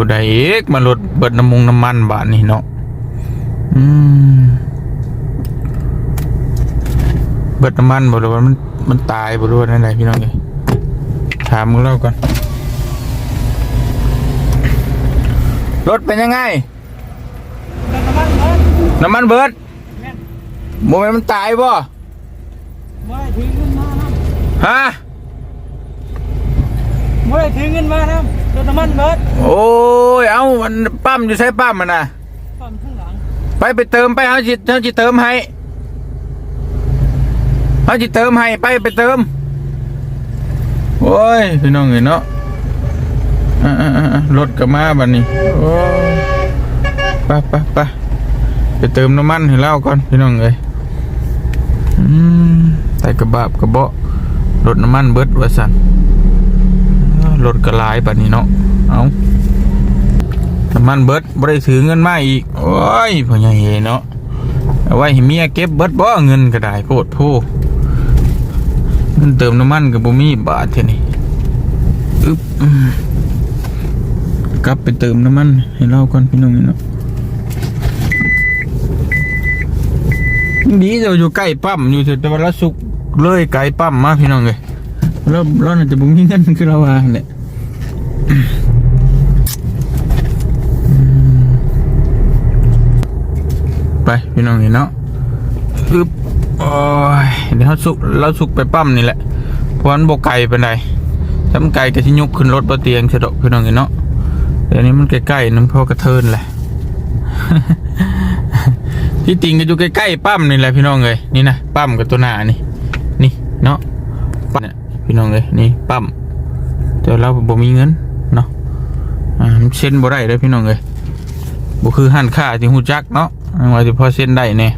ผู้ใดเอกมาลดเบิดน้ำมุงน้ำมันบาทนี่เนาะอืมเบิดน้ำมันบ่รู้ว่ามันมันตายบ่รู้ว่านั่นไหนพี่น้องเอ้ยถามมึงเล่าก่อนรถเป็นยังไง น้ำมันเบิดโมเมนมันตายบ่ไม่ถือเงินมานะฮะไม่ถือเงินมานะ รถน้ำมันเบิดโอ้ยเอามันปั๊มอยู่ใช้ปั๊มมันนะปั๊มข้างหลังไปไปเติมไปเอาจิเอาจิเติมให้เอาจิเติมให้ไปไปเติมโอ้ยพี่น้องเห็นเนาะอะๆๆรถก็มาบัดนี้โอ้ยไปไปไปไปเติมน้ำมันให้เล่าก่อนพี่น้องเอ้ยอืมใส่กระบาบกระเบาะรถน้ำมันเบิดว่าสั่นอ้าว รถก็ลายบัดนี้เนาะเอาน้ำมันเบิดบ่ได้ถือเงินมาอีก โอ้ยพ่อใหญ่เนาะเอาไว้เมียเก็บเบิดบ่เงินก็ได้โพดโพเงินเติมน้ำมันก็บ่มีบาทเท่านี้อึ๊บกลับไปเติมน้ำมันให้เราก่อนพี่น้องเนาะดีเราอยู่ใกล้ปั๊มอยู่แต่ว่าเราสุกเลยไกลปั๊มมาพี่น้องเลย เราเราน่าจะบ่มีเงินคือเราว่าแหละไปพี่น้องนี่เนาะอึบโอ้ยเดี๋ยวเราสุกเราสุกไปปั๊มนี่แหละเพราะมันโบกไก่เป็นไรถ้ามันไก่ก็ที่ยกขึ้นรถบนเตียงเฉดอกพี่น้องนี่เนาะเดี๋ยวนี้มันใกล้ๆน้ำพ่อกระเทินแหละที่จริงก็อยู่ใกล้ๆปั๊มนี่แหละพี่น้องเลยนี่นะปั๊มกับตัวหน้านี่นี่เนาะปั๊มเนี่ย พี่น้องเลยนี่ปั๊มแต่เราบ่มีเงินเนาะอ่ามันเซ็นบ่ได้เลยพี่น้องเลยบ่คือหันค่าที่หูจักเนาะว่าสิพอเส้นได้แน่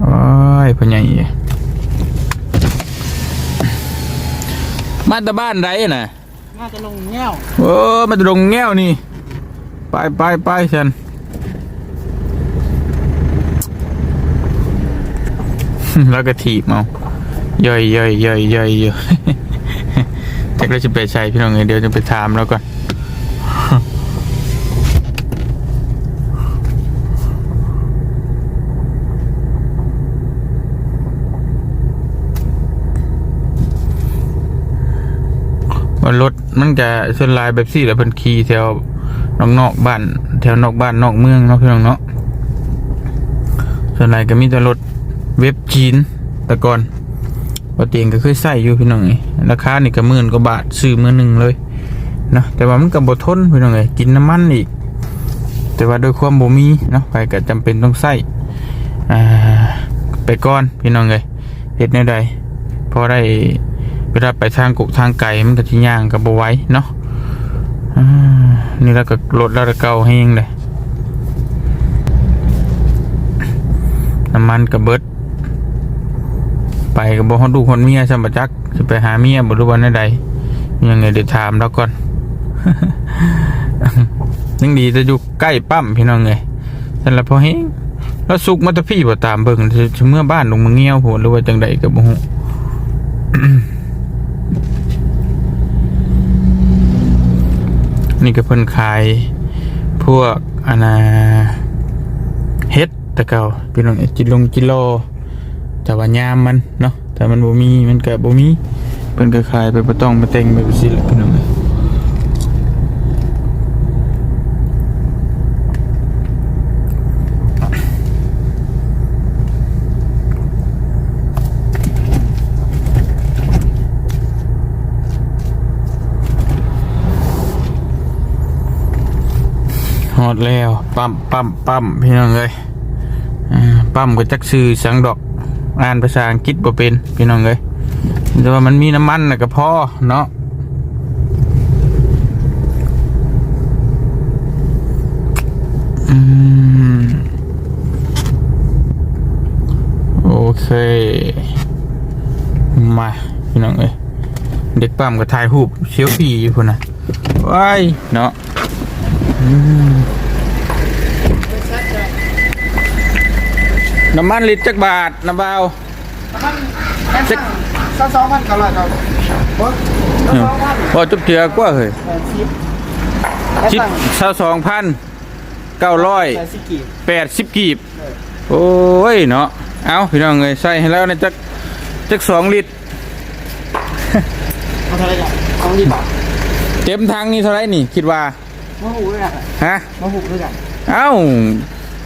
โอ้ยพ่อใหญ่มาแตะบ้านไรน่ะน่าจะลงแง่วโอ้มาแตะดงแง้วนี่ไปไปไปฉันแล้วก็ถีบเอา ย่อยย่อยย่อยย่อยอยู่แต่ก็จะไปใช้พี่น้องเอ้ยเดี๋ยวจะไปถามแล้วก่อนว่ารถมันจะส่วนลายแบบสี่แล้วเพิ่นขี่แถวนอกนอกบ้าน แถวนอกบ้านนอกเมืองเนาะพี่น้องเนาะส่วนลายก็มีแต่รถเว็บจีนแต่ก่อน ปกติก็เคยใส่อยู่พี่น้องนี่ราคานี่ก็หมื่นกว่าบาทซื้อมือหนึ่งเลยนะแต่ว่ามันก็บ่ทนพี่น้องเอ้ยกินน้ำมันอีก แต่ว่าด้วยความบ่มีเนาะไปก็จำเป็นต้องใส่อ่าไปก่อนพี่น้องเอ้ยเฮ็ดแนวใดพอได้เวลาไปทางกุกทางไก่มันก็ที่ย่างกับบไหว้เนาะนี่แล้วก็รถแล้วก็เก่าแห้งเลยน้ำมันกับเบิด ไปกับบ่ฮอดดูคนเมียสมบัจักจะไปหาเมียบ่รู้วันใดยังไงเดี๋ยวถามแล้วก่อนยังดีจะอยู่ใกล้ปั๊มพี่น้องไงแต่ละพอเฮงแล้วสุกมาตะพี่บ่ตามเบิ่งจะเมื่อบ้านลงมาเงี้ยวโหหรือว่าจังใดก็บ่ฮู้นี่ก็เพิ่นขายพวกอันนาเฮ็ดตะเกาพี่น้องจิลงจิโล แต่ว่ายามมันเนาะแต่มันบ่มีมันก็บ่มีเพิ่นก็ขายไปบ่ต้องมาแต่งแบบซี่แหละพี่น้องเอ้ยฮอดแล้วปั๊มปั๊มปั๊มพี่น้องเอ้ยปั๊มก็จักซื้อสังดอก อ่านภาษาอังกฤษบ่เป็นพี่น้องเอ้ยแต่ว่ามันมีน้ำมันนะก็พอเนาะอืมโอเค มาพี่น้องเอ้ยเด็กปั๊มก็ถ่ายรูปเชลฟี่อยู่พุ่นนะว้ายเนาะอืม น้ำมันลิตรจักบาทนะเบาสักสักสองพันเก้าร้อยเก้าสิบพอจุบเจือกว่าเฮ้ยแปดสิบแล้วชิดสั่งเท่าสองพันเก้าร้อยใส่สิกีแปดสิบกีบโอ้ยเนาะเอาพี่น้องเลยใส่ให้แล้วนะจักจักสองลิตรเอาเท่าไหรจ้ะสองดีบาทเต็มทางนี่เท่าไหรนี่ คิดว่ามะหูด้วยกันฮะมะหูด้วยกันเอ้า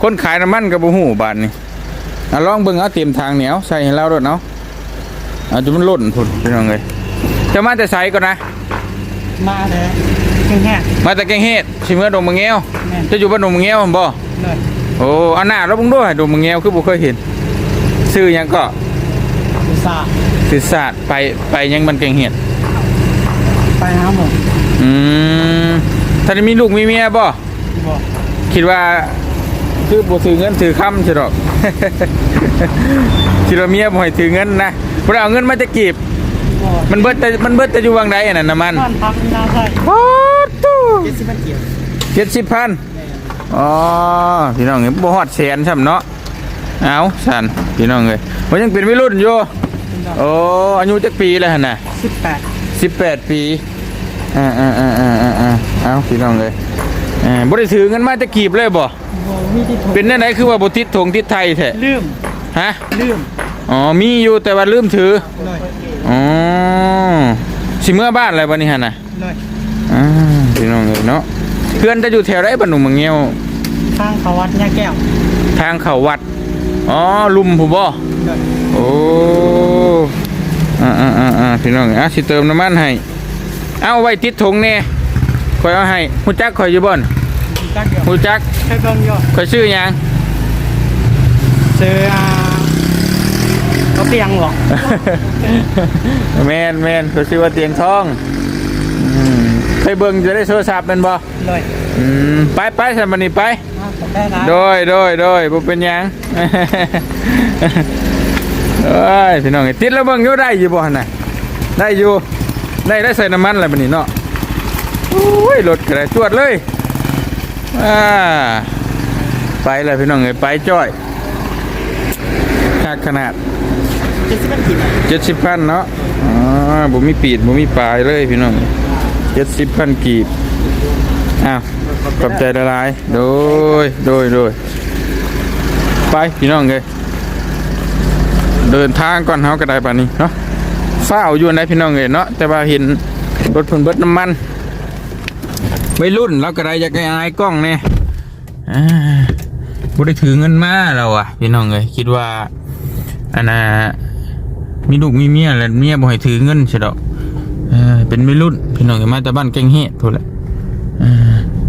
คนขายน้ำมันกับบูหูบาทนี่เอาลองเบิ่งเอาเต็มทางเหนียวใส่ให้แล้วด้วยเนาะเอาจนมันหล่นพุ่นพี่น้องเลยจะมาแต่ใส่ก่อนนะ มาเลยแห้งมาแต่แกงเฮ็ดชิมเมื่อดงมะเงี้ยวแม่นจะอยู่บ้านดงมะเงี้ยวบ่ๆเลยโอ้เอาหน้าแล้วบุ้งด้วยดงมะเงี้ยวคือบ่เคยเห็นซื้อหยังก็พิซซ่าสื่อศาสตร์ไปไปยังมันแกงเฮ็ดไปหาหมูอืมท่านมีลูกมีเมียบ่บอกคิดว่าคือบ่ถือเงินถือคำใช่ดอก คิดว่าเมียบ่ให้ถือเงินนะบ่ได้เอาเงินมาจะกีบบอกมันเบิดแต่มันเบิดแต่อยู่วังใดอะน่ะน้ำมันบ้านพักนาใส่โอ้ตู้เจ็ดสิบเกียร์เจ็ดสิบพันอ๋อพี่น้องเอ้ยบ่ฮอดแสนซ้ำเนาะเอาสั่นพี่น้องเอ้ยบ่ยังเป็นวัยรุ่นอยู่โอ้อายุจักปีแล้วหั่นน่ะสิบแปดสิบแปดปีอ่าอ่าอ่าอ่าอ่าอ่าเอาพี่น้องเลย อ่าบ่ได้ถือเงินมาจะกีบเลยบ่บอกมีที่ถูกเป็นแน่ไหนคือว่าบ่ติดถงติดไทยแท้ลืมฮะลืมอ๋อมีอยู่แต่ว่าลืมถือเลยอ๋อสิเมื่อบ้านอะไรบ่นี่ฮะน่ะเลยอ่าพี่น้องเลยเนาะเพื่อนจะอยู่แถวไหนบ้านหนุ่มเมืองเงี้ยวข้างเขาวัดยาแก้วทางเข้าวัดอ๋อลุมผู้บ่เลยโอ้อ่าอ่าอ่าอ่าพี่น้องอะสิเติมน้ำมันให้เอาไว้ติดถงแน่คอยเอาให้ฮู้จักคอยอยู่บ่น จักเดียวฮู้จักไปเบิ่งอยู่คอยชื่อหยังเจออ่าเขาเตียงหรอกแมนแมนคอยชื่อว่าเตียงทองอืมเคยเบิ่งจะได้โทรศัพท์แมันบ่เลยอืมไปไปสัมบันนี้ไปอ่าผมได้นะโดยโดยโดยบ่เป็นหยัง เอ้ยพี่น้องเอ้ยติดแล้วเบิ่งอยู่ได้อยู่บ่หั่นน่ะได้อยู่ ได้ได้ใส่น้ำมันแล้วบัดนี้เนาะโอ้ยรถกระจวดเลย อ่าไปเลยพี่น้องเอ้ยไปจ้อยคักขนาดเจ็ดสิบเกียร์เจ็ดสิบพันเนาะอ๋อบ่มีปีดบ่มีปลายเลยพี่น้องเจ็ดสิบพันกีบอ้าวขอบใจละลายโดยโดยโดยไปพี่น้องเลยเดินทางก่อนเฮาก็ได้ป่านนี้เนาะฟ้าอยู่ไหนพี่น้องเลยเนาะแต่ว่าเห็นรถเพิ่นเบิดน้ำมัน ไม่รุ่นเราก็ได้อยากให้อายกล้องเนี่ยบ่ได้ถือเงินมาแล้วอะพี่น้องเลยคิดว่าอันน่ะมีลูกมีเมียแล้วเมียบ่ให้ถือเงินใช่ดอกเป็นไม่รุ่นพี่น้องเอ้ยมาแต่บ้านแกงเฮ็ดพุ่นแหละ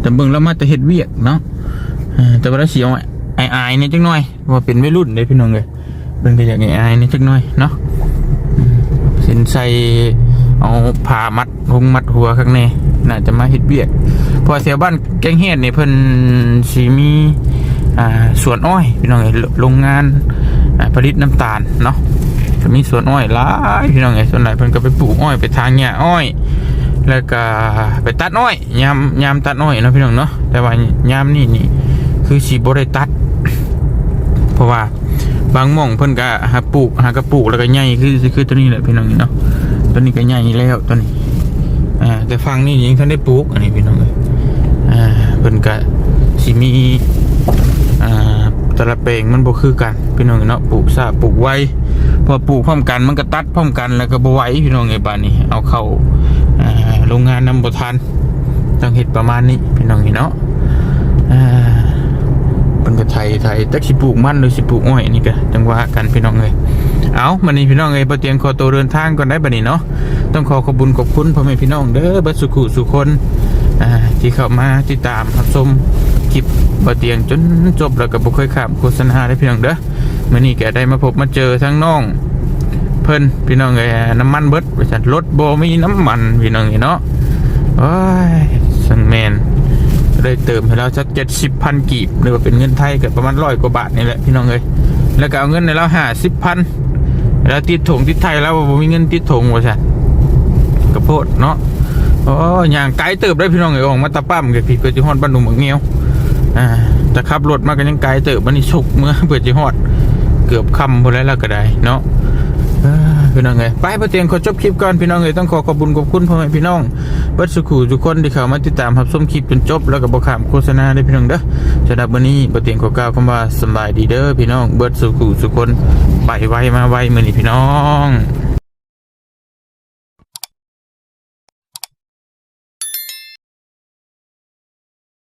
แต่เบิ่งแล้วมาแต่เฮ็ดเวียกเนาะแต่ว่าเราสิเอาอายๆเนี่ยจักหน่อยว่าเป็นวัยรุ่นเด้พี่น้องเอ้ยเบิ่งก็อยากอายๆเนี่ยจักหน่อยเนาะสินใส่เอาผ้ามัดหุงมัดหัวข้างใน น่าจะมาเฮ็ดเวียกพอแถวบ้านแกงเฮ็ดนี่เพิ่นสิมีอ่าสวนอ้อยพี่น้องเอ้ยโรงงานผลิตน้ำตาลเนาะจะมีสวนอ้อยหลายพี่น้องไงส่วนไหนเพิ่นก็ไปปลูกอ้อยไปทางหญ้าอ้อย แล้วก็ไปตัดอ้อยยามยามตัดอ้อยเนาะพี่น้องเนาะแต่ว่ายามนี่นี่คือสีบ่ได้ตัด เพราะว่าบางหม่องเพิ่นก็หาปลูกหากระปลูกแล้วก็ใหญ่คือคือตัวนี้แหละพี่น้องเนาะตัวนี้ก็ใหญ่แล้วตัวนี้ อ่าแต่ฟังนี่ยังท่านได้ปลูกอันนี้พี่น้องเลยอ่าเพิ่นกะสิมีอ่าแต่ละเปลงมันบ่คือกันพี่น้องเนาะปลูกซาปลูกไว้พอปลูกพร้อมกันมันก็ตัดพร้อมกันแล้วก็บ่ไหวพี่น้องไอ้บ้านนี้เอาเข้าโรงงานนำบ่ทันต้องเฮ็ดประมาณนี้พี่น้องเนาะอ่า เพิ่นก็ไทยไทยจักสิปลูกมันหรือสิปลูกอ้อยนี่ก็จังว่ากันพี่น้องเอ้ยเอามื้อนี้พี่น้องเอ้ยบ่เตียมขอตัวเดินทางก่อนได้บัดนี้เนาะต้องขอขอบคุญขอบคุณพ่อแม่พี่น้องเด้อเบัดสุขุสุคนอ่าที่เข้ามาติดตามรับชมคลิปบ่เตียงจนจบแล้วก็บ่เคยข้ามโฆษณาได้พี่น้องเด้อมื้อนี้ก็ได้มาพบมาเจอทั้งน้อง เพิ่นพี่น้องเอ้ยน้ำมันเบิดบริษัทรถโบมีน้ำมันพี่น้องเอ้ยเนาะโอ้ยสังแมนก็ ได้เติมให้เราสัก70,000กีบหรือว่าเป็นเงินไทยก็ประมาณ100กว่าบาทนี่แหละพี่น้องเอ้ยแล้วก็เอาเงินในเรา50,000แล้วติดถงติดไทยแล้วบ่มีเงินติดถงว่าซั่กระโพดเนาะโอ้ย่างไกลเติบได้พี่น้องเอ๋ยออกมาตะปั้มกับพี่เพื่อจิฮอดบ้านหนุ่มเมืองเงี้ยวอ่าแต่ขับรถมากันยังไกลเติบมันนี่ชุกเมื่อเพื่อจิฮอด เกือบค่ำพอแล้วเราก็ได้เนาะพี่น้องเอ้ยไปประเตียงขอจบคลิปก่อนพี่น้องเอ้ยต้องขอขอบคุญขอบคุณพ่อแม่พี่น้อง เบิดสุขูทุกคนที่เข้ามาติดตามรับส้มคลิปจนจบ แล้วก็บ่ขามโฆษณาได้พี่น้องเด้อสำหรับวันนี้ประเตียงขอกล่าวคำว่าสบายดีเด้อพี่น้องเบิดสุขูทุกคนไปไวมาไวมือนี้พี่น้อง